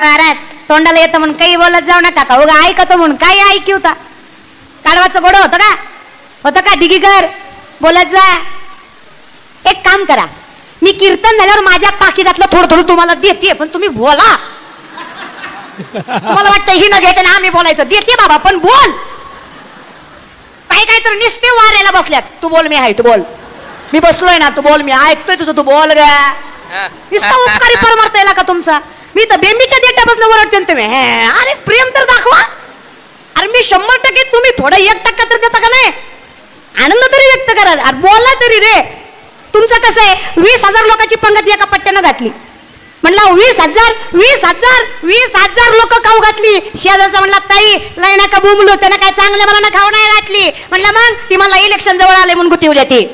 महाराज तोंडाला येतं म्हणून काही बोलत जाऊ नका का? उगा ऐकतो म्हणून काही ऐकी होता काढवाचं गोड होतं का? होतं का? दिगीकर बोलत जा. एक काम करा. मी कीर्तन झाल्यावर माझ्या पाकिटातलं थोडं थोडं तुम्हाला देते पण तुम्ही बोला. तुम्हाला वाटतं ही न घ्यायचं ना आम्ही बोलायचं. देते बाबा पण बोल. काही काही तर निस्ते वाऱ्याला बसल्यात. तू बोल मी आहे तू बोल. मी बसलोय ना तू बोल मी ऐकतोय तुझं. तू बोल ग. नुसता उपकारी परमार्थ येला का तुमचा? मी तर बेंबीच्या देट्यापासून वर ना तुम्ही हे, अरे प्रेम तर दाखवा. अरे मी शंभर टक्के तुम्ही थोडं एक टक्का तर देता का नाही? आनंद तरी व्यक्त करा. अरे बोला तरी रे. तुमचं कसं आहे? वीस हजार लोकांची पंगती एका पट्ट्यानं घातली. म्हणला वीस हजार वीस हजार वीस हजार लोक खाऊ घातली. शेजारचा म्हणला ताई लय नका बुमलो त्यानं काय चांगलं मला खाऊ नाही घातली. म्हणला मग ती मला इलेक्शन जवळ आले म्हणून गुतीवली ती.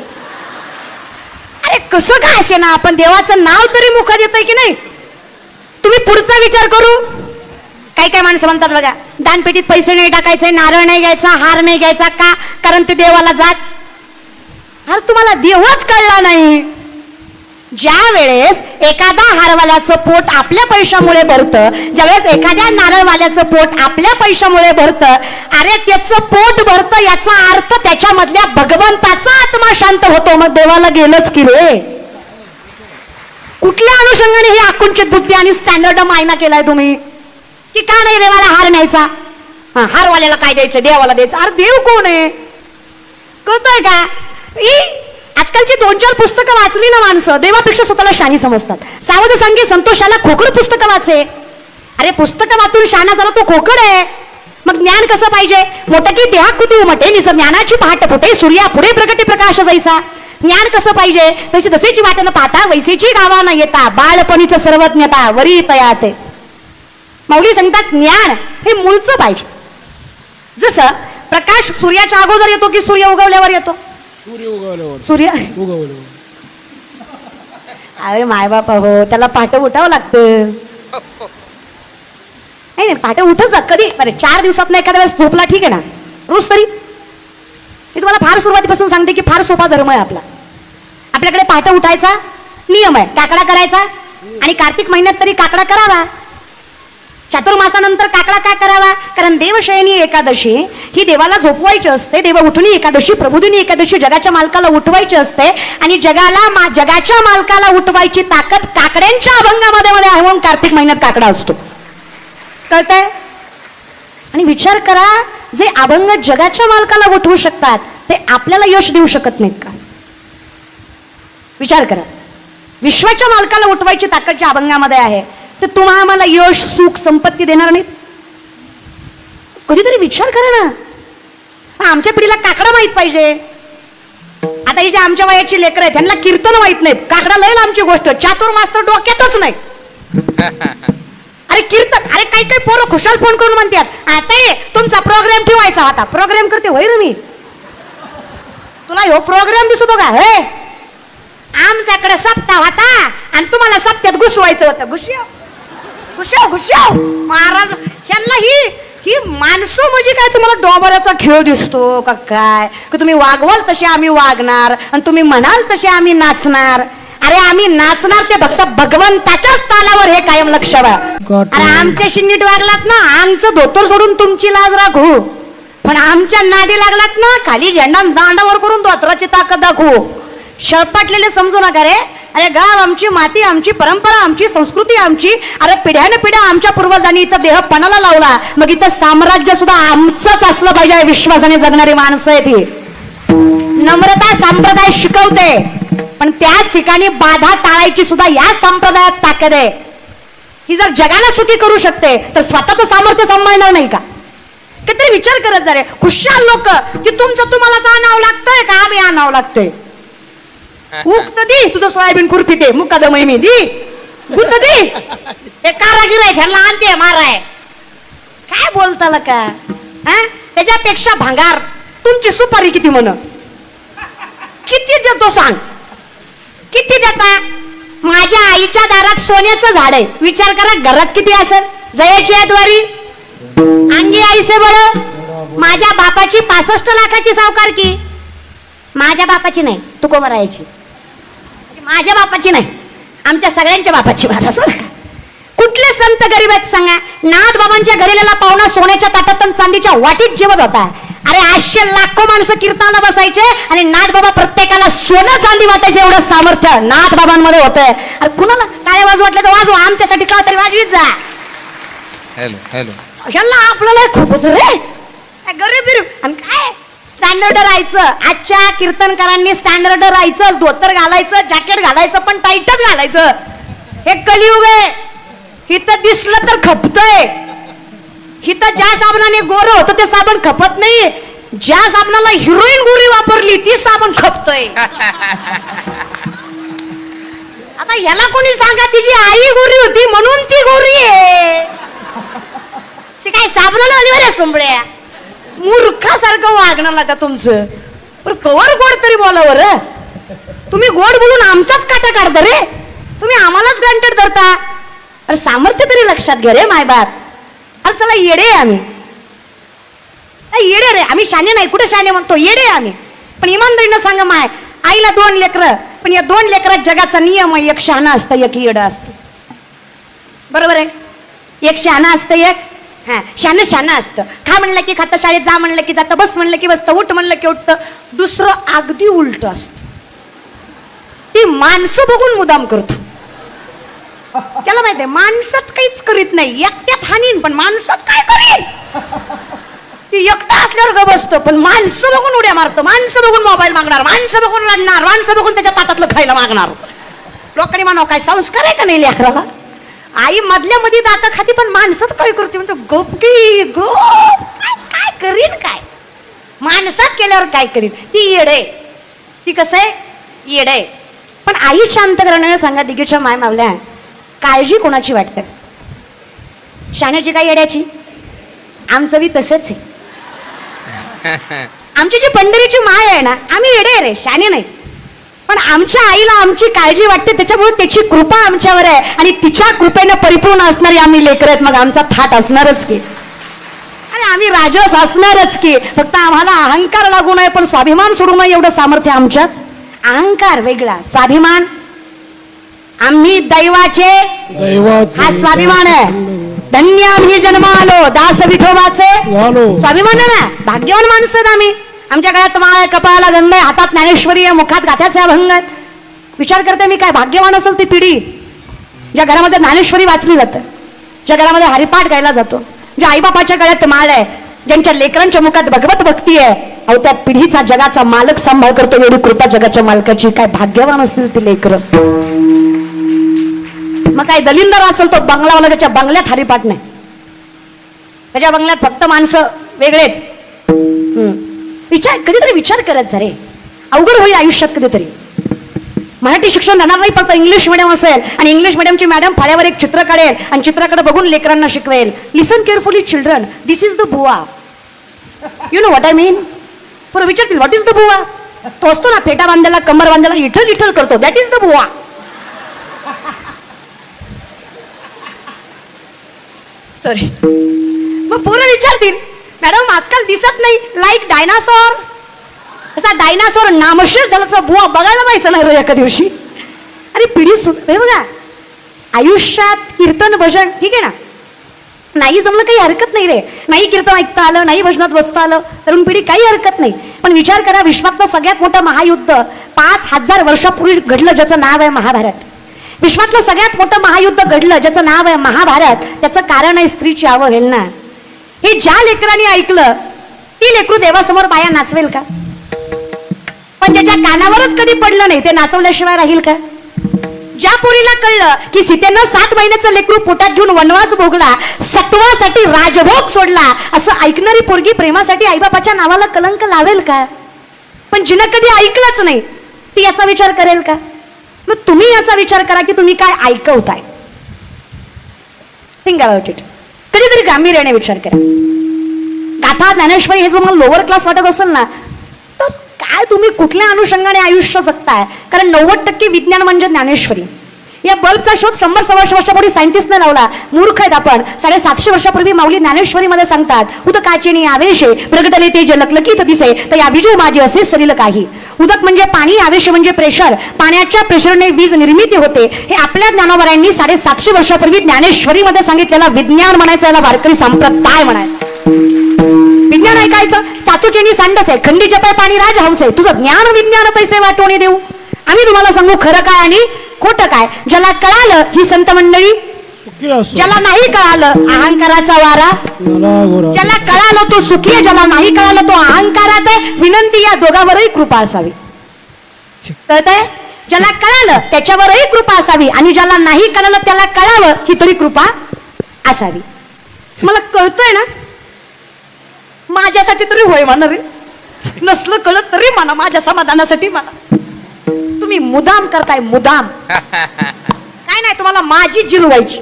अरे कसं काय असे ना? आपण देवाचं नाव तरी मुख देतोय की नाही? तुम्ही पुढचा विचार करू? काही काही माणसं म्हणतात बघा दानपेटीत पैसे नाही टाकायचे नारळ नाही घ्यायचा हार नाही घ्यायचा का? कारण ते देवाला जात. अरे तुम्हाला देवच कळला नाही. ज्या वेळेस एखादा हारवाल्याचं पोट आपल्या पैशामुळे भरतं ज्यावेळेस एखाद्या नारळवाल्याचं पोट आपल्या पैशामुळे भरतं अरे त्याचं पोट भरतं याचा अर्थ त्याच्यामधल्या भगवंताचा आत्मा शांत होतो. मग देवाला गेलंच की रे? कुठल्या अनुषंगाने ही आकुंचित बुद्धी आणि स्टँडर्ड मायना केलाय तुम्ही? की का नाही देवाला हार न्यायचा? हा, हारवाल्याला काय द्यायचं? देवाला द्यायचं? अरे देव कोण आहे? कळतंय का? ई आजकालची दोन चार पुस्तकं वाचली ना माणसं देवापेक्षा स्वतःला शानी समजतात. सावध सांगे संतोषाला खोकड पुस्तकं वाचे. अरे पुस्तकं वाचून शाना झाला तो खोकड आहे. मग ज्ञान कसं पाहिजे? मोठं की देहा कुतू मटे निज ज्ञानाची पहाट फुटे सूर्या पुढे प्रगती प्रकाश जायचा ज्ञान कसं पाहिजे? तशी तसेची वाट न पाहता वैसेची गावा न येता बाळपणीचं सर्वज्ञता वरी तयाते माऊली सांगतात ज्ञान हे मूळचं पाहिजे. जसं प्रकाश सूर्याच्या अगोदर येतो की सूर्य उगवल्यावर येतो? सूर्य उगवल्यावर. सूर्य? उगवल्यावर. अरे माय बापा हो त्याला पहाटे उठावं लागतं. नाही नाही पहाटे उठच जा. कधी? अरे चार दिवसात ना एखाद्या वेळेस झोपला ठीक आहे ना? रोज तरी? मी तुम्हाला फार सुरुवातीपासून सांगते की फार सोपा धर्म आहे आपला. आपल्याकडे पहाटे उठायचा नियम आहे काकडा करायचा आणि कार्तिक महिन्यात तरी काकडा करावा. चातुर्मासानंतर काकडा काय करावा? कारण देवशयनी एकादशी ही देवाला झोपवायची असते देव उठणी एकादशी प्रबोधिनी एकादशी जगाच्या मालकाला उठवायची असते आणि जगाला मा जगाच्या मालकाला उठवायची ताकद काकड्यांच्या अभंगामध्ये मध्ये आहे म्हणून कार्तिक महिन्यात काकडा असतो. कळतंय? आणि विचार करा जे अभंग जगाच्या मालकाला उठवू शकतात ते आपल्याला यश देऊ शकत नाहीत का? विचार करा. विश्वाच्या मालकाला उठवायची ताकद ज्या अभंगामध्ये आहे तर तुम्हा आम्हाला यश सुख संपत्ती देणार नाहीत. कधीतरी विचार करा ना. आमच्या पिढीला काकडा माहीत पाहिजे. आता ही जे आमच्या वयाची लेकर आहेत त्यांना कीर्तन माहीत नाही काकडा लय आमची गोष्ट चातुर मास्तर डोक्यातच नाही. अरे कीर्तन अरे काही काही पोरं खुशाल फोन करून म्हणतात. आता ये तुमचा प्रोग्राम ठेवायचा होता. प्रोग्राम करते होय रे मी. तुला ह्यो प्रोग्राम दिसतो का? हे. आमच्याकडे सप्ताह होता आणि तुम्हाला सप्त्यात घुसवायचं होतं. घुसव घुसव घुसव महाराज ह्यांना ही ही माणसं म्हणजे काय? तुम्हाला डोंबऱ्याचा खेळ दिसतो का काय? की तुम्ही वागवाल तसे आम्ही वागणार आणि तुम्ही म्हणाल तसे आम्ही नाचणार? अरे आम्ही नाचणार ते फक्त भगवंताच्याच तालावर हे कायम लक्ष अरे आमच्याशी नीट वागलात ना आमचं धोतर सोडून तुमची लाज राखू. पण आमच्या नादी लागलात ना खाली झेंडा दांडावर करून धोत्राची ताकद दाखवू. शळपाटलेले समजू नका रे. अरे गाव आमची माती आमची परंपरा आमची संस्कृती आमची. अरे पिढ्याने पिढ्या आमच्या पूर्वजांनी इथं देह पणाला लावला. मग इथं साम्राज्य सुद्धा आमचंच असलं पाहिजे विश्वासाने जगणारी माणसं आहेत ही. नम्रता संप्रदाय शिकवते. पण त्याच ठिकाणी बाधा टाळायची सुद्धा या संप्रदायात ताकद आहे. ही जर जगाला सुखी करू शकते तर स्वतःचं सामर्थ्य सांभाळणार नाही का? काहीतरी विचार करत जा रे. खुशाल लोक की तुमचं तुम्हालाच आणावं लागतंय का? आम्ही आणावं लागतंय. उक्त दी तुझं सोयाबीन खुरपी ते मुकादम मी दी. गुत दी. हे कारागिर आहे ह्यांना आणते माराय. काय बोलताल का? हा? त्याच्यापेक्षा भांगार. तुमची सुपारी किती म्हण? किती देतो सांग? किती देता? माझ्या आईच्या दारात सोन्याचं झाड आहे. विचार करा घरात किती असेल? जयाची आहे द्वारी? अंगी आईसे बर? माझ्या बापाची पासष्ट लाखाची सावकार की? माझ्या बापाची नाही तुकोबरायाची. माझ्या बापाची नाही. आमच्या सगळ्यांच्या बापाची बात असं का कुठले संत गरीब आहेत सांगा? नाथ बाबांच्या घरीला पाहुणा सोन्याच्या ताटात चांदीच्या वाटीत जेवत होता. अरे आठशे लाखो माणसं कीर्तनाला बसायचे आणि नाथ बाबा प्रत्येकाला सोनं चांदी वाटायचे एवढं सामर्थ्य नाथ बाबांमध्ये होतंय. अरे कुणाला टाळ्या वाजू वाटलं तर वाजवा आमच्यासाठी का तरी वाजवीत जा. Hello hello. ह्याला आपल्याला खूप होत रे. काय गरीब बिरीब. आणि काय? स्टँडर्ड राहायचं. आजच्या कीर्तनकारांनी स्टँडर्ड राहायचं धोतर घालायचं जॅकेट घालायचं पण टाईटच घालायचं. हे कलियुग आहे. इथं दिसलं तर खपतय. इथं ज्या साबणाने गोर होतं ते साबण खपत नाही. ज्या साबणाला हिरोईन गोरी वापरली ती साबण खपतोय. आता ह्याला कोणी सांगा तिची आई गोरी होती म्हणून ती गोरी आहे. ते काय साबणाला अनिवार्य सुंबड्या? मूर्खासारखं वागणं लागा तुमचं. पण कवर गोड तरी बोलावर तुम्ही गोड बोलून आमचाच काटा काढता रे. तुम्ही आम्हालाच गंटर धरता. अरे सामर्थ्य तरी लक्षात घे रे मायबाप. अरे चला येडे आहे आम्ही. येडे रे आम्ही शाने नाही कुठे शाने म्हणतो? येडे आम्ही. पण इमानदारीनं सांगा माय आईला दोन लेकरं पण या दोन लेकरात जगाचा नियम आहे एक शहाणा असतं एक येडं असतं. बरोबर आहे? एक शहाणा असतं एक हा शानं शानं असतं. खा म्हणलं की खातं शाळेत जा म्हणलं की जातं बस म्हणलं की बसतं उठ म्हणलं की उठतं. दुसरं अगदी उलट असतं. ती माणसं बघून मुदाम करतो. त्याला माहितीये माणसात काहीच करीत नाही. एकट्यात हानीन पण माणसात काय करीन? ती एकटा असल्यावर ग बसतो पण माणसं बघून उड्या मारतो. माणसं बघून मोबाईल मागणार माणसं बघून रडणार माणसं बघून त्याच्या ताटातलं खायला मागणार. लोकांनी म्हणावं काय संस्कार आहे का नाही लेकराला? आई मधल्या मध्ये दात खाती पण माणसात काय करते? म्हणतो गप की गप काय काय करीन काय? माणसात केल्यावर काय करीन? ती येड आहे. ती कसं आहे? येड आहे. पण आई शांत करणं सांगा दिगीच्या माय मावल्या काळजी कोणाची वाटते? शाण्याची काय येड्याची? आमचं बी तसंच आहे. आमची जी पंढरीची माय आहे ना आम्ही येडे रे शाने नाही. पण आमच्या आईला आमची काळजी वाटते त्याच्यामुळे त्याची कृपा आमच्यावर आहे. आणि तिच्या कृपेनं परिपूर्ण असणारी आम्ही लेकर आहेत मग आमचा थाट असणारच की. अरे आम्ही राजस असणारच की. फक्त आम्हाला अहंकार लागू नये पण स्वाभिमान सोडू नये एवढं सामर्थ्य आमच्यात. अहंकार वेगळा स्वाभिमान आम्ही दैवाचे हा स्वाभिमान आहे. धन्य आम्ही जन्मालो दास विठोबाचे. स्वाभिमान आहे ना? भाग्यवान माणसं आहेत आम्ही. आमच्या गळ्यात माळ कपाळाला गंध आहे हातात ज्ञानेश्वरी आहे मुखात गाथ्याचे अभंग आहेत. विचार करते मी काय भाग्यवान असेल ती पिढी? ज्या घरामध्ये ज्ञानेश्वरी वाचली जाते ज्या घरामध्ये हरिपाठ गायला जातो ज्या आईबापाच्या गळ्यात माळ आहे ज्यांच्या लेकरांच्या मुखात भगवत भक्ती आहे अहो त्या पिढीचा जगाचा मालक सांभाळ करतो एवढी कृपा जगाच्या मालकाची. काय भाग्यवान असतील ती लेकरं. मग काय दलिंदर असेल तो बंगलावाला त्याच्या बंगल्यात हरिपाठ नाही. त्याच्या बंगल्यात फक्त माणसं वेगळेच. हम्म. विचार कधीतरी विचार करत जा रे. अवघड होईल आयुष्यात कधीतरी. मराठी शिक्षण राहणार नाही फक्त इंग्लिश मिडियम असेल आणि इंग्लिश मिडियमची मॅडम फाळ्यावर एक चित्र काढेल आणि चित्राकडे बघून लेकरांना शिकवेल. Listen carefully children this is the buva. You know what I mean पुढे विचारतील व्हॉट इज द बुवा? तो असतो ना फेटा बांधायला कंबर बांधायला इठल इठल करतो. That is the buva. Sorry मग पोरं विचारतील मॅडम आजकाल दिसत नाही लाईक डायनासॉर असा डायनासॉर नामशेष झाला बुवा बघायला पाहिजे नाही रो एका दिवशी. अरे पिढी सुद्धा हे बघा. आयुष्यात कीर्तन भजन ठीक आहे ना? नाही जमलं काही हरकत नाही रे. नाही कीर्तन ऐकता आलं नाही भजनात बसता आलं तरुण पिढी काही हरकत नाही. पण विचार करा विश्वातलं सगळ्यात मोठं महायुद्ध पाच हजार वर्षापूर्वी घडलं ज्याचं नाव आहे महाभारत. विश्वातलं सगळ्यात मोठं महायुद्ध घडलं ज्याचं नाव आहे महाभारत त्याचं कारण आहे स्त्रीची अवहेलना हे ज्या लेकरांनी ऐकलं ती लेकरू देवासमोर बाया नाचवेल का? पण ज्याच्या कानावरच कधी पडलं नाही ते नाचवल्याशिवाय राहील का? ज्या पोरीला कळलं की सीतेनं सात महिन्याचं लेकरू पोटात घेऊन वनवास भोगला सत्वासाठी राजभोग सोडला असं ऐकणारी पोरगी प्रेमासाठी आईबापाच्या नावाला कलंक लावेल का? पण जिनं कधी ऐकलंच नाही ती याचा विचार करेल का? मग तुम्ही याचा विचार करा की तुम्ही काय ऐकवताय. थिंक अबाउट इट कधीतरी गांभीर्याने विचार करा. गाथा ज्ञानेश्वरी हे जर मला लोअर क्लास वाटत असेल ना तर काय तुम्ही कुठल्या अनुषंगाने आयुष्य जगताय? कारण नव्वद टक्के विज्ञान म्हणजे ज्ञानेश्वरी. या बल्बचा शोध शंभर सव्वाशे वर्षापूर्वी सायंटिस्टने लावला. मूर्ख आहेत आपण. साडेसातशे वर्षापूर्वी माऊली ज्ञानेश्वरीमध्ये सांगतात उदकाचे आवेशे प्रगटले ते जलकलकीत दिसे तर या विजू माझे असे सरील काही. उदक म्हणजे पाणी आवेश म्हणजे प्रेशर. पाण्याच्या प्रेशरने वीज निर्मिती होते. हे आपल्या ज्ञानोबरांनी साडेसातशे वर्षापूर्वी ज्ञानेश्वरीमध्ये सांगितलेला विज्ञान म्हणायचं याला वारकरी संप्रदाय म्हणायचं विज्ञान ऐकायचं? चातुकीनी सांडस आहे खंडीच्या पाय पाणी राज हंस आहे. तुझं ज्ञान विज्ञान पैसे वाटवणे देऊ. आम्ही तुम्हाला सांगू खरं काय आणि खोटं काय? ज्याला कळालं ही संत मंडळी ज्याला नाही कळालं अहंकाराचा वारा ज्याला कळालं तो सुखी आहे ज्याला नाही कळालं तो अहंकारात आहे विनंती या दोघांवरही कृपा असावी. कळतंय? ज्याला कळालं त्याच्यावरही कृपा असावी आणि ज्याला नाही कळालं त्याला कळावं ही तरी कृपा असावी. मला कळतंय ना? माझ्यासाठी तरी होय म्हणा रे. नसलं कळत तरी म्हणा माझ्या समाधानासाठी म्हणा. तुम्ही मुदाम करताय मुदाम. काय नाही तुम्हाला माझी जिरवायची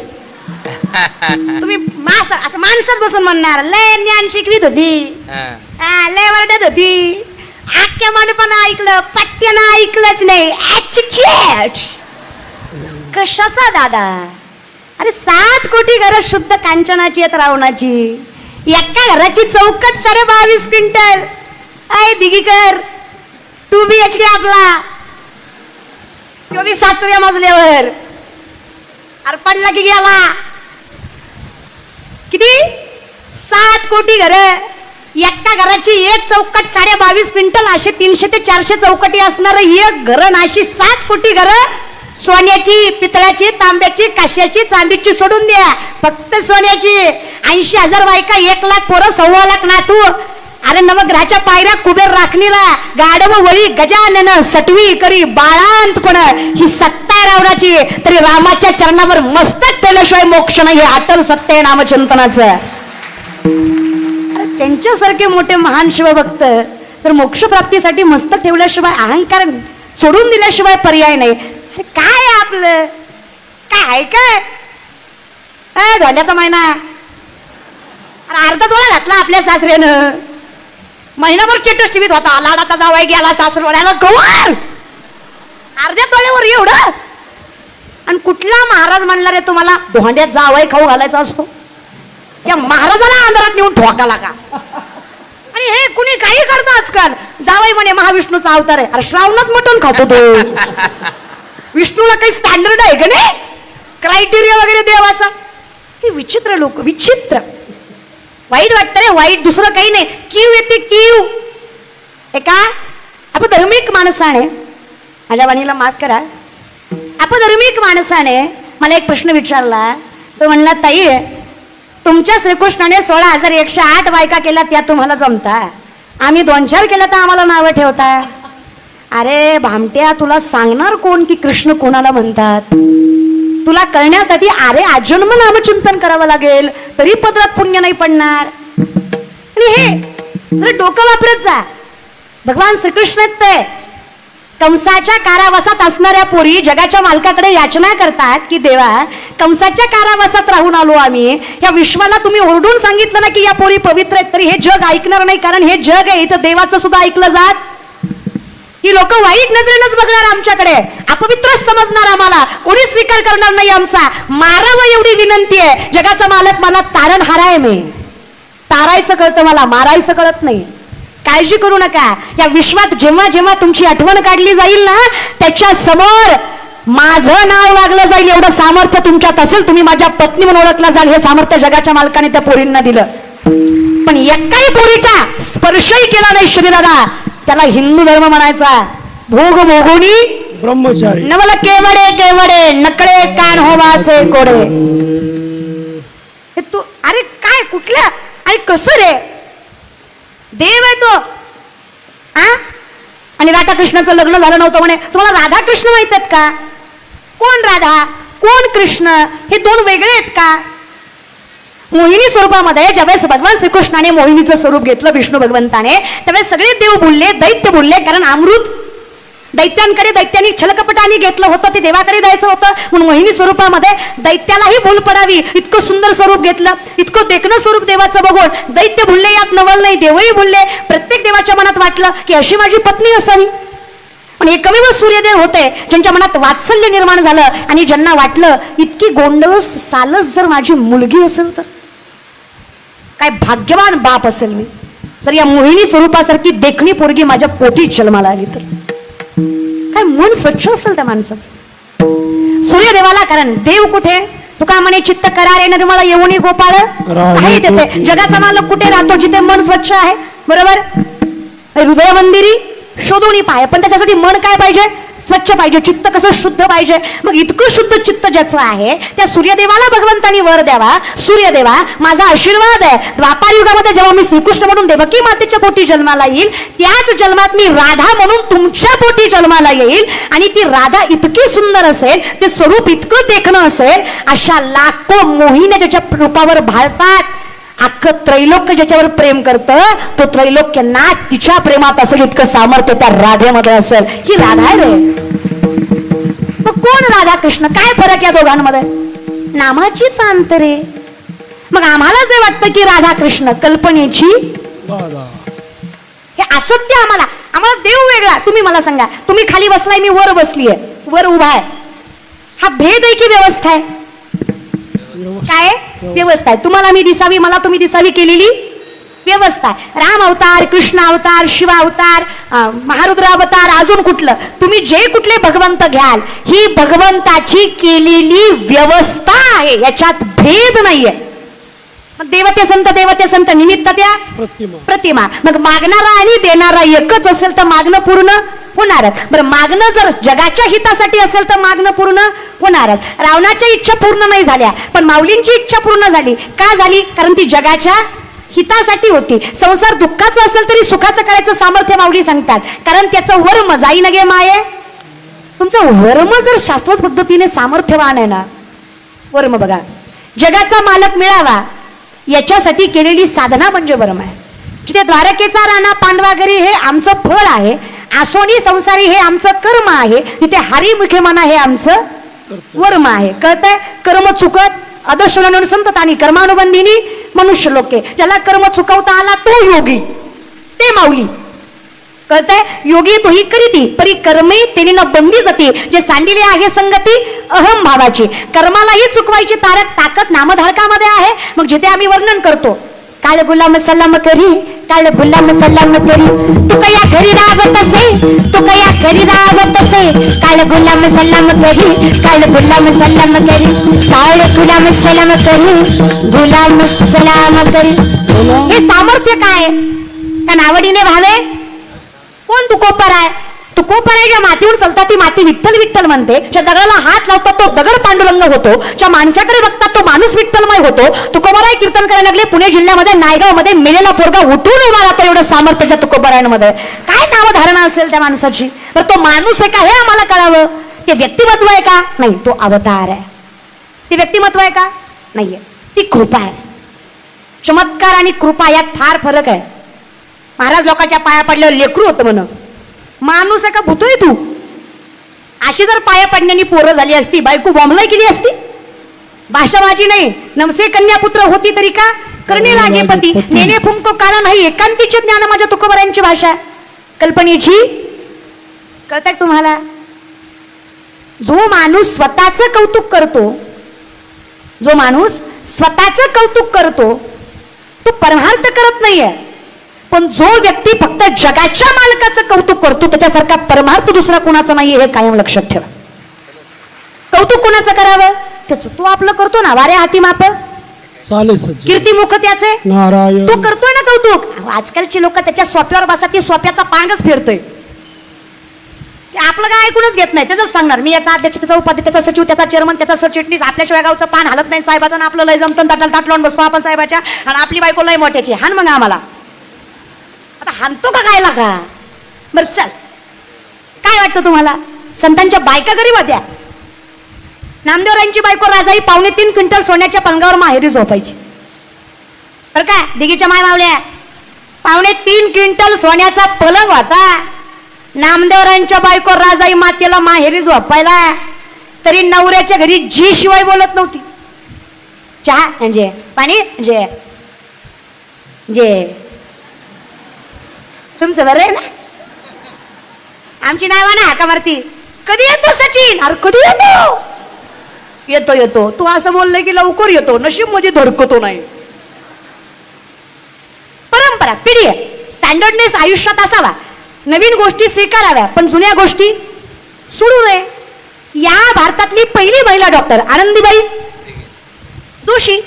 तुम्ही मास असं माणसात बसून म्हणणार लय ज्ञान शिकवीत होती हा. लय वरडत होती आख्या पण ऐकलं पट्ट्यानं ऐकलंच नाही. कशाचा दादा? अरे सात कोटी घरं शुद्ध कांचनाची आहेत रावणाची. एका घराची चौकट साडे बावीस क्विंटल. अय दिगीकर टू बी एच के आपला. तो बी सातव्या मजल्यावर अरे पडला की गेला. किती? सात कोटी घर. एका घराची एक चौकट साडे बावीस क्विंटल असे तीनशे ते चारशे चौकटी असणार एक घर नाशी सात कोटी घर सोन्याची पितळ्याची तांब्याची काश्याची चांदीची सोडून द्या. फक्त सोन्याची. ऐंशी हजार बायका एक लाख पोरं सव्वा लाख नातू. अरे नवग्रहाच्या पायऱ्या कुबेर राखणीला गाडव वळी गजानन सटवी करी बाळांतपण. ही सत्ता आहे रावणाची. तरी रामाच्या चरणावर मस्तक ठेवल्याशिवाय मोक्ष नाही. हे अटल सत्य आहे नामचिंतनाचं. त्यांच्यासारखे मोठे महान शिवभक्त तर मोक्षप्राप्तीसाठी मस्तक ठेवल्याशिवाय अहंकार सोडून दिल्याशिवाय पर्याय नाही. काय आहे आपलं? काय आहे काय धोंड्याचा महिना अर्धा धोळा घातला आपल्या सासऱ्यानं. महिनाभर स्टेटस टीव्हीत होता. लाडाचा जावाय गेला सासरवाड्याला गवार! अर्ध्या तोळ्यावर एवढं? आणि कुठला महाराज म्हणला रे तुम्हाला धोंड्यात जावाय खाऊ घालायचा असतो? त्या महाराजाला अंधारात नेऊन ठोकाला का आणि हे कुणी काही करतं आजकाल? जावाई म्हणे महाविष्णूचा अवतार आहे. अरे श्रावणात मटण खातो तो. विष्णूला काही स्टँडर्ड आहे का नाही? क्रायटेरिया वगैरे देवाचा? हे विचित्र लोक विचित्र. वाईट वाटतं रे वाईट दुसरं काही नाही. कीव येते कीव एका अपधर्मिक माणसाने माझ्या वाणीला माफ करा. अपधर्मिक माणसाने मला एक प्रश्न विचारला. तो म्हणला ताई तुमच्या श्रीकृष्णाने सोळा हजार एकशे आठ बायका केल्या त्या तुम्हाला जमता. आम्ही दोन चार केल्या तर आम्हाला नावं ठेवता. अरे भामट्या तुला सांगणार कोण की कृष्ण कोणाला म्हणतात? तुला कळण्यासाठी अरे आजन्म नामचिंतन करावं लागेल तरी पदरात पुण्य नाही पडणार. आणि हे जरा डोकं वापरत जा. भगवान श्रीकृष्ण ते. कंसाच्या कारावासात असणाऱ्या पोरी जगाच्या मालकाकडे याचना करतात की देवा कंसाच्या कारावासात राहून आलो आम्ही. या विश्वाला तुम्ही ओरडून सांगितलं ना की या पोरी पवित्र आहेत तरी हे जग ऐकणार नाही कारण हे जग आहे इथं देवाचं सुद्धा ऐकलं जात ही लोक वाईट नजरेनंच बघणार आमच्याकडे. अपवित्र समजणार आम्हाला. कोणी स्वीकार करणार नाही आमचा. मारावं एवढी विनंती आहे. जगाचा मालक मला तारण हाराय मी. तारायचं कळतं मला. मारायचं कळत नाही. काळजी करू नका. या विश्वात जेव्हा जेव्हा तुमची आठवण काढली जाईल ना त्याच्यासमोर माझं नाव लागलं जाईल. एवढं सामर्थ्य तुमच्यात असेल तुम्ही माझ्या पत्नी म्हणून ओळखला जाल. हे सामर्थ्य जगाच्या मालकाने त्या पोरींना दिलं. पण एकाही पोरीचा स्पर्शही केला नाही शरीराला त्याला हिंदू धर्म म्हणायचा. भोग भोगुनी ब्रह्मचारी. नवल केवडे केवडे नकळे कान होवाचे कोडे. हे तू अरे काय कुठल्या? अरे कसं रे? देव आहे तो. आ? आणि राधाकृष्णाचं लग्न झालं नव्हतं म्हणे. तुम्हाला राधाकृष्ण माहीत आहेत का? कोण राधा? कोण कृष्ण? हे दोन वेगळे आहेत का? मोहिनी स्वरूपामध्ये ज्यावेळेस भगवान श्रीकृष्णाने मोहिनीचं स्वरूप घेतलं विष्णू भगवंताने त्यावेळेस सगळे देव बोलले दैत्य बोलले कारण अमृत दैत्यांकडे दैत्यांनी छलकपटाने घेतलं होतं ते देवाकडे द्यायचं होतं. म्हणून मोहिनी स्वरूपामध्ये दैत्यालाही भूल पडावी. इतकं सुंदर स्वरूप घेतलं. इतकं देखणं स्वरूप देवाचं बघून दैत्य भुलले यात नवल नाही देवही भुलले प्रत्येक देवाच्या मनात वाटलं की अशी माझी पत्नी असावी. पण एकमेव सूर्यदेव होते ज्यांच्या मनात वात्सल्य निर्माण झालं. आणि ज्यांना वाटलं इतकी गोंडस सालस जर माझी मुलगी असेल तर. काय भाग्यवान बाप असेल मी. जर या मोहिनी स्वरूपासारखी देखणी पोरगी माझ्या पोटी जन्माला आली तर. काय मन स्वच्छ असेल त्या माणसाचं? सूर्यदेवाला कारण देव कुठे? तुका म्हणे चित्त करारे निर्मळ येऊनी गोपाळ? काही. जगाचा मालक कुठे राहतो जिथे मन स्वच्छ आहे? बरोबर? हृदय मंदिरी शोधून पाय पण त्याच्यासाठी मन काय पाहिजे? स्वच्छ पाहिजे चित्त कसं शुद्ध पाहिजे? मग इतकं शुद्ध चित्त ज्याचं आहे त्या सूर्यदेवाला भगवंतानी वर द्यावा. सूर्यदेवा माझा आशीर्वाद आहे. द्वापार युगामध्ये जेव्हा मी श्रीकृष्ण म्हणून देवकी मातेच्या पोटी जन्माला येईल त्याच जन्मात मी राधा म्हणून तुमच्या पोटी जन्माला येईल. आणि ती राधा इतकी सुंदर असेल ते स्वरूप इतकं देखणं असेल अशा लाखो मोहिन्या ज्याच्या रूपावर भारतात अख्खं त्रैलोक्य ज्याच्यावर प्रेम करतं तो त्रैलोक्य ना तिच्या प्रेमात असेल इतकं सामर्थ्य त्या राधेमध्ये असेल. ही राधा आहे रे. मग कोण राधा कृष्ण? काय फरक या दोघांमध्ये? नामाचीच अंतरे मग आम्हाला जे वाटतं की राधा कृष्ण कल्पनेची? हे असत्य आम्हाला. आम्हाला देव वेगळा. तुम्ही मला सांगा. तुम्ही खाली बसलाय मी वर बसलीये. वर उभा आहे. हा भेद आहे की व्यवस्था आहे? काय? व्यवस्था आहे. तुम्हाला मी दिसावी मला तुम्ही दिसावी केलेली? व्यवस्था आहे. राम अवतार कृष्ण अवतार शिव अवतार महारुद्र अवतार अजून कुठलं? तुम्ही जे कुठले भगवंत घ्याल ही भगवंताची केलेली व्यवस्था आहे. याच्यात भेद नाहीये. मग देवते संत देवते संत निमित्त त्या? प्रतिमा. प्रतिमा. मग मागणारा आणि देणारा एकच असेल तर मागणं पूर्ण? होणारच. बरं मागणं जर जगाच्या हितासाठी असेल तर मागणं पूर्ण होणारच. रावणाच्या इच्छा पूर्ण नाही झाल्या पण माऊलींची इच्छा पूर्ण झाली. का झाली? कारण ती जगाच्या हितासाठी होती. संसार दुःखाचा असेल तरी सुखाचं करायचं सामर्थ्य माऊली सांगतात. कारण त्याचं वर्म जाई नगे माये. तुमचं वर्म जर शाश्वत पद्धतीने सामर्थ्यवान आहे ना वर्म बघा. जगाचा मालक मिळावा याच्यासाठी केलेली साधना म्हणजे वर्म आहे. जिथे द्वारकेचा राणा पांडवागरी हे आमचं फळ आहे आसोनी संसारी हे आमचं कर्म आहे. तिथे हरिमुखे मना हे आमचं वर्म आहे. कळतंय? कर्म चुकत अदर्शन संतत आणि कर्मानुबंधिनी मनुष्य लोके. ज्याला कर्म चुकवता आला तो योगी. ते माऊली. कळतंय? योगी तोही करीती परी कर्मे तेनी न बंदी जाती. जे सांडिले आहे संगती अहम भावाची. कर्मालाही चुकवायची तारक ताकद नामधारकामध्ये आहे. मग जिथे आम्ही वर्णन करतो काळ गुलाम सलाम करी काळ गुलाम सलाम करी. तू कया घरी राहत असे तू कया घरी राहत असे. काळ गुलाम सलाम करी काळ गुलाम सलाम करी. काळ गुलाम सलाम करी गुलाम सलाम करी. हे सामर्थ्य काय का नावडीने भावे कोण तू कोपर आहे तुकोपर आहे ज्या मातीवर चालतात ती माती विठ्ठल विठ्ठल म्हणते. ज्या दगडाला हात लावतात तो दगड पांडुरंग होतो. ज्या माणसाकडे बघतात तो माणूस विठ्ठलमय होतो. तुकोबराय कीर्तन करायला लागले पुणे जिल्ह्यामध्ये नायगावमध्ये मेलेला पोरगा उठून उभा राहतो एवढं सामर्थ्याच्या तुकोबारायांमध्ये. काय नावधारणा असेल त्या माणसाची? तर तो माणूस आहे का हे आम्हाला कळावं? ते व्यक्तिमत्व आहे का? नाही तो अवतार आहे. ती व्यक्तिमत्व आहे का? नाहीये. ती कृपा आहे. चमत्कार आणि कृपा यात फार फरक आहे. महाराज लोकांच्या पाया पडल्यावर लेकरू होतं म्हण माणूस आहे का भूतोय तू? अशी जर पाया पडण्यानी पोरं झाली असती बायको बॉम्बलाई केली असती? भाषा माझी नाही. नवसे कन्या पुत्र होती तरी का? करणे लागे पती. नेने फुंको कारण नाही. एकांतीचे ज्ञान माझ्या तुकोबऱ्यांची भाषा. कल्पनेची? कळतंय का तुम्हाला? जो माणूस स्वतःचं कौतुक करतो जो माणूस स्वतःचं कौतुक करतो तो परमार्थ करत नाहीये. पण जो व्यक्ती फक्त जगाच्या मालकाचं कौतुक करतो त्याच्यासारखा परमार्थ दुसरा कोणाचा नाहीये हे कायम लक्षात ठेवा. कौतुक कोणाचं करावं? त्याचं तो आपलं करतो ना वाऱ्या हाती माप. चाले सज्ज कीर्तिमुख त्याचे. तो करतोय ना कौतुक. आजकालची लोक त्याच्या सोप्यावर बसा ती सोप्याचा पांगच फिरतोय आपलं काय ऐकूनच घेत नाही त्याच सांगणार. मी याचा अध्यक्ष त्याचा उपाध्यक्ष त्याचा सचिव त्याचा चेअरमन त्याचा सरचिटणीस आपल्याशिवाय गावचं पान हलत नाही. साहेबाचं आपलं लय जमतं ताटाला ताट लावून बसतो आपण साहेबाच्या. आणि आपली बायको लय मोठ्याची हान मग आम्हाला. आता हानतो का काय लागा बर चल. काय वाटतं तुम्हाला? संतांच्या बायका गरीब होत्या. नामदेवरांची बायको राजाई पावणे तीन क्विंटल सोन्याच्या पलंगावर माहेरी झोपायची. बरं का? दिगीच्या माय मावल्या. पावणे तीन क्विंटल सोन्याचा पलंग होता. नामदेवरांच्या बायको राजाई मातेला माहेरी झोपायला तरी नवऱ्याच्या घरी जी शिवाय बोलत नव्हती. चहा म्हणजे पाणी म्हणजे जे तुमचं बरं आहे ना? आमची नावा ना हाका मारती कधी येतो सचिन? अरे कधी येतो? येतो येतो. तू असं बोललं की लवकर येतो. नशीबमध्ये धडकतो नाही. परंपरा पिढी आहे. स्टँडर्डनेस आयुष्यात असावा. नवीन गोष्टी स्वीकाराव्या. पण जुन्या गोष्टी सोडू नये. या भारतातली पहिली महिला डॉक्टर आनंदीबाई जोशी.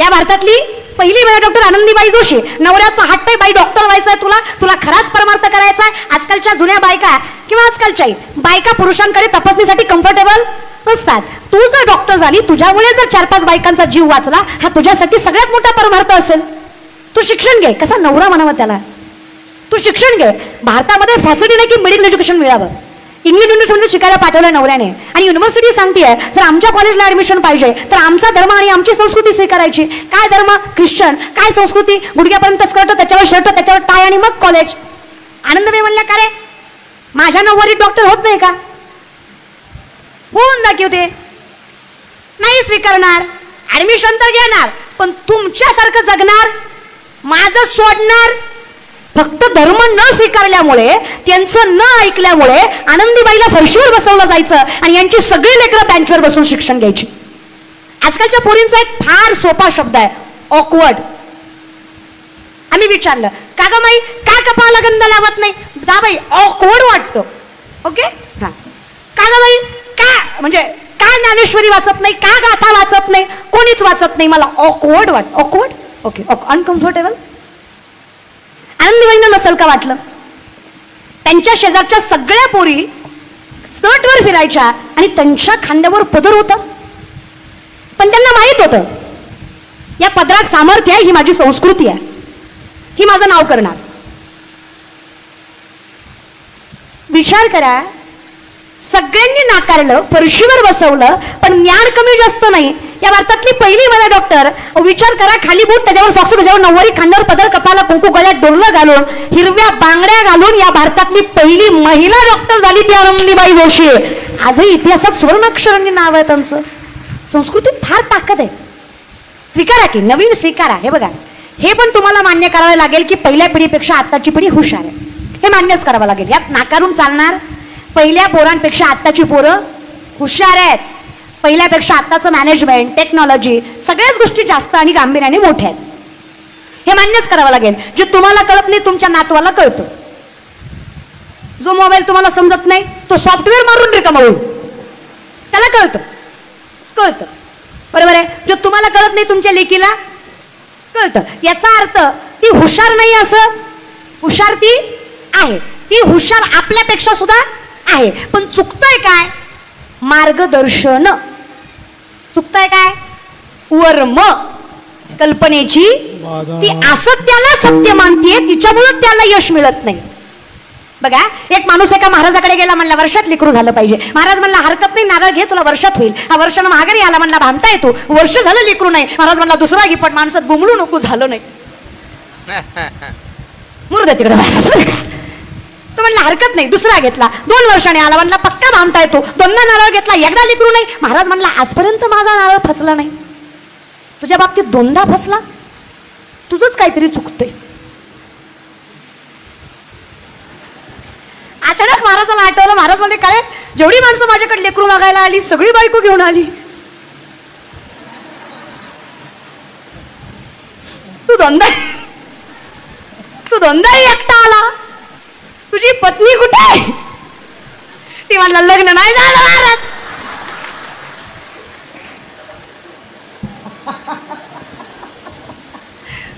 या भारतातली पहिली महिला डॉक्टर आनंदीबाई जोशी. नवऱ्याचा हट्ट बाई डॉक्टर व्हायचं आहे तुला. तुला खराच परमार्थ करायचा आहे आजकालच्या जुन्या बायका किंवा आजकालच्याही बायका पुरुषांकडे तपासणीसाठी कम्फर्टेबल नसतात. तू जर डॉक्टर झाली तुझ्यामुळे जर चार पाच बायकांचा जीव वाचला हा तुझ्यासाठी सगळ्यात मोठा परमार्थ असेल. तू शिक्षण घे. कसा नवरा म्हणावा त्याला? तू शिक्षण घे. भारतामध्ये फॅसिलिटी नाही की मेडिकल एज्युकेशन मिळावं. इंग्लिश युनिव्हर्सिटीमध्ये शिकायला पाठवलं नवऱ्याने. आणि युनिव्हर्सिटी सांगतेय जर आमच्या कॉलेजला ऍडमिशन पाहिजे तर आमचा धर्म आणि आमची संस्कृती स्वीकारायची. काय धर्म? ख्रिश्चन. काय संस्कृती? गुडघ्यापर्यंत स्कर्ट त्याच्यावर शर्ट त्याच्यावर टाय आणि मग कॉलेज आनंदबाई म्हणल्या का रे? माझ्या नऊवारी डॉक्टर होत नाही का? होऊन दाखवते. नाही स्वीकारणार. ऍडमिशन तर घेणार पण तुमच्यासारखं जगणार माझं सोडणार फक्त धर्म न स्वीकारल्यामुळे त्यांचं न ऐकल्यामुळे आनंदीबाईला फरशीवर बसवलं जायचं आणि यांची सगळी लेकरं बँचवर बसून शिक्षण घ्यायची. आजकालच्या पोरींचा एक फार सोपा शब्द आहे ऑकवर्ड आम्ही विचारलं का ग माई का कपाला गंध लावत नाही? जा बाई ऑकवर्ड वाटतं. ओके हा. का ग बाई का म्हणजे का ज्ञानेश्वरी वाचत नाही का गाथा वाचत नाही? कोणीच वाचत नाही. मला ऑकवर्ड वाट ऑकवर्ड ओके अनकम्फर्टेबल आनंदीबाईंना नसेल का वाटलं? त्यांच्या शेजारच्या सगळ्या पोरी स्कर्टवर फिरायच्या आणि त्यांच्या खांद्यावर पदर होतं. पण त्यांना माहीत होतं या पदरात सामर्थ्य आहे ही माझी संस्कृती आहे. ही माझं नाव करणार. विचार करा सगळ्यांनी नाकारलं फरशीवर बसवलं पण ज्ञान कमी जास्त नाही. या भारतातली पहिली मला डॉक्टर विचार करा खाली बूट त्याच्यावर सॉक्स त्याच्यावर नववारी खांद्यावर पदर कपाला कुंकू गळ्यात डोरलं घालून हिरव्या बांगड्या घालून या भारतातली पहिली महिला डॉक्टर झाली ती आनंदीबाई जोशी. आजही इतिहासात सुवर्णाक्षरांनी नाव आहे त्यांचं. संस्कृतीत फार ताकद आहे. स्वीकारा की नवीन स्वीकारा. हे बघा हे पण तुम्हाला मान्य करावं लागेल की पहिल्या पिढीपेक्षा आत्ताची पिढी हुशार आहे. हे मान्यच करावं लागेल. यात नाकारून चालणार पहिल्या पोरांपेक्षा आत्ताची पोरं हुशार आहेत. पहिल्यापेक्षा आत्ताचं मॅनेजमेंट टेक्नॉलॉजी सगळ्याच गोष्टी जास्त आणि गांभीर्याने मोठ्या आहेत. हे मान्यच करावं लागेल. जे तुम्हाला कळत नाही तुमच्या नातवाला कळतं. जो मोबाईल तुम्हाला समजत नाही तो सॉफ्टवेअर मारून रिकामा मारून त्याला कळतं. कळतं. बरोबर आहे? जो तुम्हाला कळत नाही तुमच्या लेकीला कळतं. याचा अर्थ ती हुशार नाही असं. हुशार ती आहे. ती हुशार आपल्यापेक्षा सुद्धा आहे. पण चुकतंय काय? मार्गदर्शन. चुकतंय काय? वर्म. कल्पनेची ती असत्याला सत्य मानतीये तिच्यामुळे त्याला यश मिळत नाही. बघा एक माणूस एका महाराजाकडे गेला म्हणला वर्षात लेकरू झालं पाहिजे. महाराज म्हणला हरकत नाही नारळ घे तुला वर्षात होईल. हा वर्षानं माघारी आला म्हणला भामता येतो वर्ष झालं लेकरू नाही. महाराज म्हणला दुसरा घे पण माणसात बुमळू नको झालं नाही. मुरुद्या तिकडे महाराज बरं तो म्हणला हरकत नाही दुसरा घेतला. दोन वर्षाने आला म्हणला पक्का बांधता येतो. दोनदा नारळ घेतला एकदा लिकरू नाही. महाराज म्हणला आजपर्यंत माझा नारळ फसला नाही. तुझ्या बाबतीत दोनदा फसला? तुझंच काहीतरी चुकतंय. अचानक महाराजाला आठवलं. महाराज म्हणजे काय? जेवढी माणसं माझ्याकडे लेकरू मागायला आली सगळी बायको घेऊन आली. तू दोनदा तू दोनदाही एकटा आला. तुझी पत्नी कुठे आहे? ती म्हणलं लग्न नाही झालं महाराज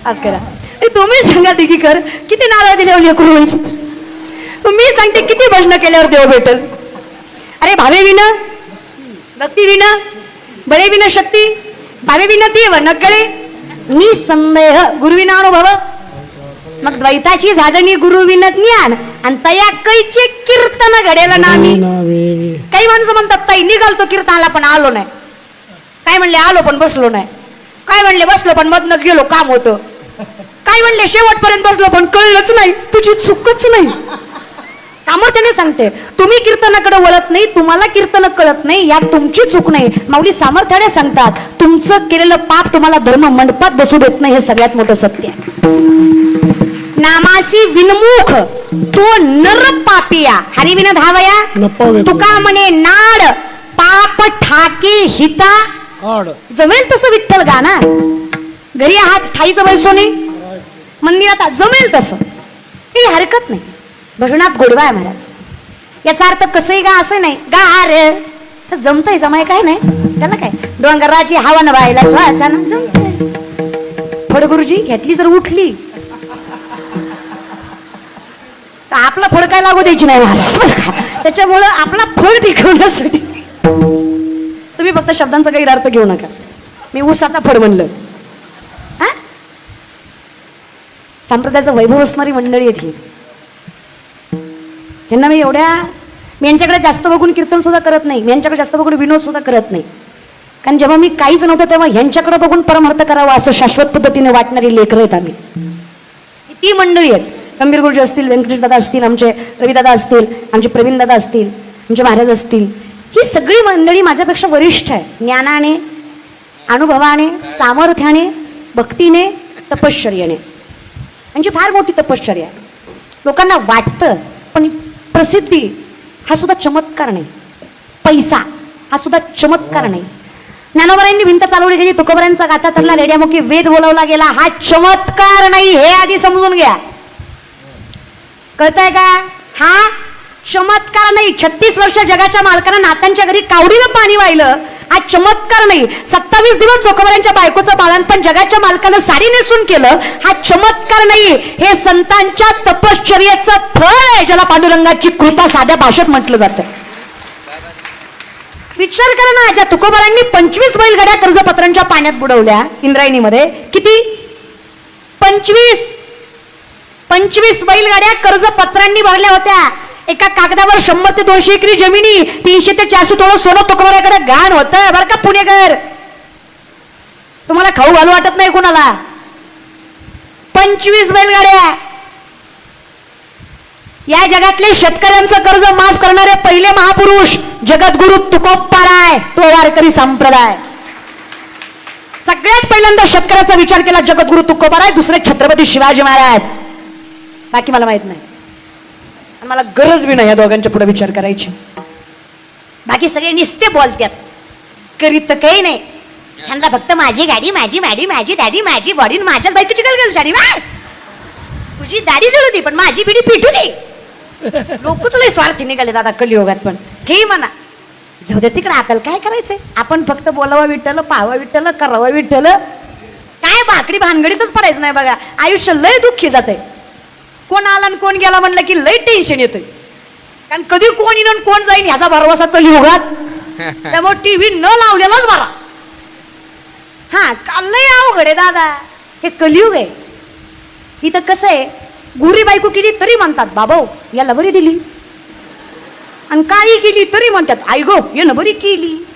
माफ करा. तुम्ही सांगा दिगीकर किती नारळ दिल्यावर लेकरू होईल मी सांगते किती भजन केल्यावर देव भेटल? अरे भावे विन भक्ती विन बरे विन शक्ती भावे विन देव नकळे. निसंदेह गुरुविना अनुभव मग द्वैताची झाडणी गुरु विन ज्ञान. आणि तया कैचे कीर्तन घडेल नामी नावे. काही माणसं म्हणतात ताई निघालतो कीर्तनाला पण आलो नाही. काय म्हणले आलो पण बसलो नाही. काय म्हणले बसलो पण मधनच गेलो काम होतं. काय म्हणले शेवटपर्यंत बसलो पण कळलंच नाही. तुझी चुकच नाही. सामर्थ्याने सांगते तुम्ही कीर्तनाकडे वळत नाही तुम्हाला कीर्तन कळत नाही यात तुमची चूक नाही. माऊली सामर्थ्याने सांगतात तुमचं केलेलं पाप तुम्हाला धर्म मंडपात बसू देत नाही हे सगळ्यात मोठं सत्य आहे. नामासी विनमुख तो नर पापिया. हरिविन धावया तुका म्हणे नाड पाप ठाके हिता. जमेल तसं विठ्ठल गाना घरी आहात ठाईचं बैसो नाही. मंदिरात जमेल तसं. काही हरकत नाही. भजनात गोडवा आहे महाराज. याचा अर्थ कसंही गा असं नाही. गा रे तर जमतंय जमाय काय नाही. त्याला काय? डोंगराची हवा न व्हायला जमतंय. फडगुरुजी ह्यातली जर उठली. आपला फड काय लागू द्यायची नाही महाराज बरं का? त्याच्यामुळं आपला फड टिकवण्यासाठी तुम्ही फक्त शब्दांचा गैरअर्थ घेऊ नका. मी ऊसाचा फड म्हणलं. हा? संप्रदायाचं वैभव असणारी मंडळी आहे ती यांना मी एवढ्या मी यांच्याकडे जास्त बघून कीर्तन सुद्धा करत नाही. मी यांच्याकडे जास्त बघून विनोद सुद्धा करत नाही. कारण जेव्हा मी काहीच नव्हतं तेव्हा यांच्याकडे बघून परमार्थ करावा असं शाश्वत पद्धतीने वाटणारी लेकर आहेत आम्ही. ती मंडळी आहेत. गंभीर गुरुजी असतील व्यंकटेशदादा असतील आमचे रविदादा असतील आमचे प्रवीणदादा असतील आमचे महाराज असतील ही सगळी मंडळी माझ्यापेक्षा वरिष्ठ आहे ज्ञानाने अनुभवाने सामर्थ्याने भक्तीने तपश्चर्याने. म्हणजे फार मोठी तपश्चर्या आहे. लोकांना वाटतं पण प्रसिद्धी हा सुद्धा चमत्कार नाही. पैसा हा सुद्धा चमत्कार नाही. ज्ञानोबरांनी भिंत चालवली गेली तुकोबऱ्यांचा गाथा तरला रेड्यामुखी वेद बोलवला गेला हा चमत्कार नाही हे आधी समजून घ्या. कळतंय का? हा? चमत्कार नाही. छत्तीस वर्ष जगाच्या मालकानं नातांच्या घरी कावडीनं पाणी वाहिलं. हा चमत्कार नाही. सत्तावीस दिवस चोखबऱ्यांच्या बायकोचं पालन पण जगाच्या मालकानं साडी नेसून केलं. हा चमत्कार नाही. हे संतांच्या तपश्चर्याचं फळ आहे ज्याला पांडुरंगाची कृपा साध्या भाषेत म्हटलं जातं. विचार करा ना ज्या तुकोबारांनी पंचवीस बैलगाड्या कर्जपत्रांच्या पाण्यात बुडवल्या इंद्रायणीमध्ये. किती? पंचवीस. पंचवीस बैलगाड्या कर्जपत्रांनी भरल्या होत्या. एका कागदावर शंभर ते दोनशे एकरी जमिनी तीनशे ते चारशे थोडं सोनं तुकोबाराकडे घाण होतं. बरं का पुणेकर? तुम्हाला खाऊ घालू वाटत नाही कुणाला? पंचवीस बैलगाड्या. या जगातले शेतकऱ्यांचं कर्ज माफ करणारे पहिले महापुरुष जगद्गुरु तुकोप्पाराय तो वारकरी संप्रदाय. सगळ्यात पहिल्यांदा शेतकऱ्याचा विचार केला जगद्गुरु तुकोबाराय दुसरे छत्रपती शिवाजी महाराज. बाकी मला माहीत नाही. आणि मला गरज बी नाही या दोघांच्या पुढे विचार करायची. बाकी सगळे निस्ते बोलतात करीत तर काही नाही. त्यांना फक्त माझी गाडी माझी माडी माझी दाडी माझी बॉडी माझ्याच बायकोची गलगल साडी बस. तुझी दाढी जळू दे पण माझी बिडी पिठू दे. लोकच लय स्वार्थी निघाले दादा कलियोगात पण. हे म्हणा. जाऊ दे तिकडे आपल्याला काय करायचंय? आपण फक्त बोलावं विठ्ठल पाहावं विठ्ठल करावं विठ्ठल. काय बाकडी भानगडीतच पडायचं नाही बघा. आयुष्य लय दुःखी जाते कोण आला आणि कोण गेला म्हणलं की लय टेन्शन येतंय. कारण कधी कोण येईन कोण जाईन ह्याचा भरवसा कलियुगात त्यामुळे टीव्ही न लावलेलाच बरा. हा का- लय अवघड आहे दादा. हे कलियुग आहे. इथं कसं आहे गुरी बायको केली तरी म्हणतात बाबा याला बरी दिली. आणि काही केली तरी म्हणतात आई गो यानं बरी केली.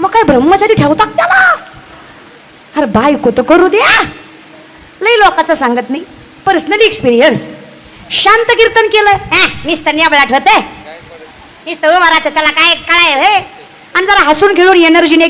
मग काय ब्रह्मचारी ठेवतात त्याला? अरे बायको तर करू द्या. लई लोकांचं सांगत नाही. पर्सनली एक्सपिरियन्स शांत कीर्तन केलं. हा नुसतं न्याबळ आठवत नुसतं उभा राहतं त्याला काय काय आणि जरा हसून खेळून एनर्जीने